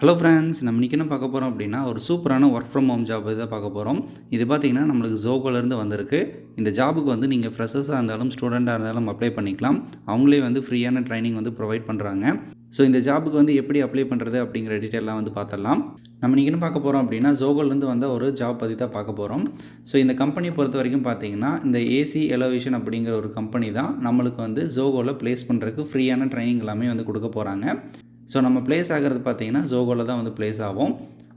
Hello friends நம்ம இன்றைக்கி என்ன பார்க்க போகிறோம் அப்படின்னா ஒரு சூப்பரான ஒர்க் ஃப்ரம் ஹோம் ஜாப் தான் பார்க்க போகிறோம் இது பார்த்திங்கன்னா நம்மளுக்கு ஜோகோலேருந்து வந்திருக்கு. இந்த ஜாபுக்கு வந்து நீங்கள் ஃப்ரெஷர்ஸாக இருந்தாலும் ஸ்டூடெண்ட்டாக இருந்தாலும் அப்ளை பண்ணிக்கலாம். அவங்களே வந்து ஃப்ரீயான ட்ரைனிங் வந்து ப்ரொவைட் பண்ணுறாங்க ஸோ இந்த ஜாபுக்கு வந்து எப்படி அப்ளை பண்ணுறது அப்படிங்கிற டீட்டெயிலாம் வந்து பார்த்துடலாம். நம்ம இன்றைக்கி என்ன பார்க்க போகிறோம் அப்படின்னா ஜோகோலேருந்து வந்த ஒரு ஜாப் பற்றி தான் பார்க்க போகிறோம் ஸோ இந்த கம்பெனியை பொறுத்த வரைக்கும் பார்த்தீங்கன்னா இந்த ஏசி எலோவேஷன் அப்படிங்கிற ஒரு கம்பெனி தான் நம்மளுக்கு வந்து ஜோகோவில் ப்ளேஸ் பண்ணுறதுக்கு ஃப்ரீயான ட்ரைனிங் எல்லாமே வந்து கொடுக்க போகிறாங்க ஸோ நம்ம ப்ளேஸ் ஆகிறது பார்த்தீங்கன்னா ஜோகோவில் தான் வந்து ப்ளேஸ் ஆகும்.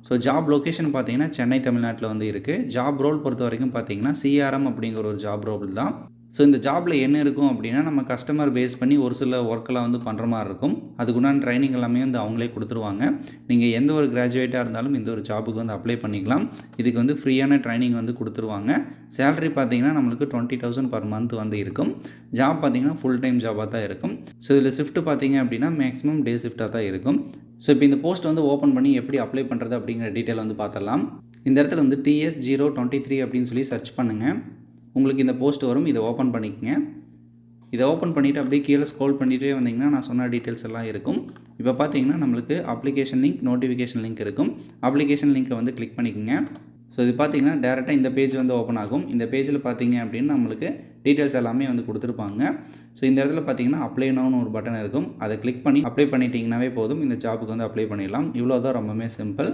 ஸோ ஜாப் லொக்கேஷன் பார்த்தீங்கன்னா சென்னை தமிழ்நாட்டில் வந்து இருக்குது ஜாப் ரோல் பொறுத்த வரைக்கும் பார்த்தீங்கன்னா சிஆர்எம் அப்படிங்கிற ஒரு ஜாப் ரோல் தான். ஸோ இந்த ஜாபில் என்ன இருக்கும் அப்படின்னா நம்ம கஸ்டமர் பேஸ் பண்ணி ஒரு சில ஒர்க்கெல்லாம் வந்து பண்ணுற மாதிரி இருக்கும். அதுக்குண்டான ட்ரைனிங் எல்லாமே வந்து அவங்களே கொடுத்துருவாங்க. நீங்கள் எந்த ஒரு கிராஜுவேட்டாக இருந்தாலும் இந்த ஒரு ஜாபுக்கு வந்து அப்ளை பண்ணிக்கலாம். இதுக்கு வந்து ஃப்ரீயான ட்ரைனிங் வந்து கொடுத்துருவாங்க. சேலரி பார்த்தீங்கன்னா நம்மளுக்கு டுவெண்ட்டி தௌசண்ட் பர் மந்த் வந்து இருக்கும். ஜாப் பார்த்தீங்கன்னா ஃபுல் டைம் ஜாபாக தான் இருக்கும். ஸோ இதில் ஷிஃப்ட் பார்த்தீங்க அப்படின்னா மேக்ஸிமம் டே ஷிஃப்ட்டாக தான் இருக்கும். ஸோ இப்போ இந்த போஸ்ட் வந்து ஓப்பன் பண்ணி எப்படி அப்ளை பண்ணுறது அப்படிங்கிற டீட்டெயில் வந்து பார்த்துடலாம் இந்த இடத்துல வந்து டிஎஸ் ஜீரோ டுவெண்ட்டி த்ரீ அப்படின்னு சொல்லி சர்ச் பண்ணுங்கள் உங்களுக்கு இந்த போஸ்ட் வரும் இதை ஓப்பன் பண்ணிக்கோங்க. இதை ஓப்பன் பண்ணிவிட்டு அப்படியே கீழே ஸ்க்ரோல் பண்ணிகிட்டே வந்தீங்கன்னா நான் சொன்ன டீட்டெயில்ஸ் எல்லாம் இருக்கும். இப்போ பார்த்தீங்கன்னா நம்மளுக்கு அப்ளிகேஷன் லிங்க் நோட்டிஃபிகேஷன் லிங்க் இருக்கும். அப்ளிகேஷன் லிங்க்கை வந்து கிளிக் பண்ணிக்கோங்க. ஸோ இது பார்த்தீங்கன்னா டேரெக்டாக இந்த பேஜ் வந்து ஓப்பன் ஆகும். இந்த பேஜில் பார்த்தீங்க அப்படின்னு நம்மளுக்கு டீட்டெயில்ஸ் எல்லாமே வந்து கொடுத்துருப்பாங்க. ஸோ இந்த இடத்துல பார்த்தீங்கன்னா அப்ளை நோன்னு ஒரு பட்டன் இருக்கும். அதை கிளிக் பண்ணி அப்ளை பண்ணிட்டீங்கன்னாவே போதும். இந்த ஜாபுக்கு வந்து அப்ளை பண்ணிடலாம். இவ்வளோ தான் ரொம்பவே சிம்பிள்